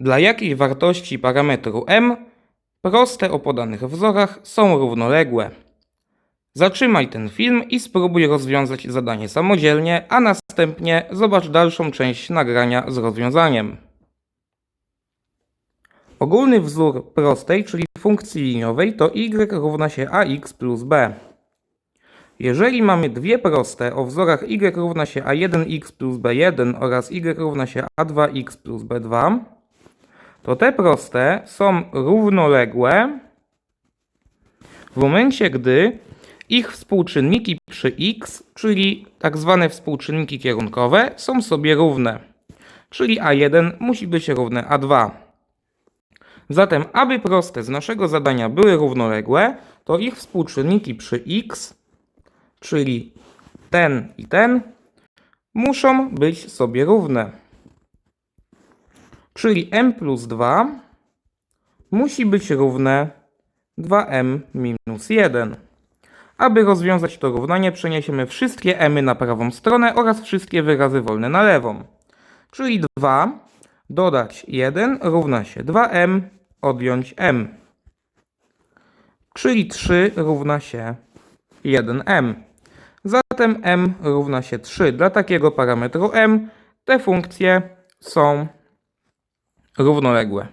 Dla jakiej wartości parametru m proste o podanych wzorach są równoległe? Zatrzymaj ten film i spróbuj rozwiązać zadanie samodzielnie, a następnie zobacz dalszą część nagrania z rozwiązaniem. Ogólny wzór prostej, czyli funkcji liniowej, to y równa się ax plus b. Jeżeli mamy dwie proste o wzorach y równa się a1x plus b1 oraz y równa się a2x plus b2, to te proste są równoległe w momencie, gdy ich współczynniki przy x, czyli tak zwane współczynniki kierunkowe, są sobie równe. Czyli a1 musi być równe a2. Zatem, aby proste z naszego zadania były równoległe, to ich współczynniki przy x, czyli ten i ten, muszą być sobie równe. Czyli m plus 2 musi być równe 2m minus 1. Aby rozwiązać to równanie, przeniesiemy wszystkie m na prawą stronę oraz wszystkie wyrazy wolne na lewą. Czyli 2 dodać 1 równa się 2m odjąć m. Czyli 3 równa się 1m. Zatem m równa się 3. Dla takiego parametru m te funkcje są równoległe.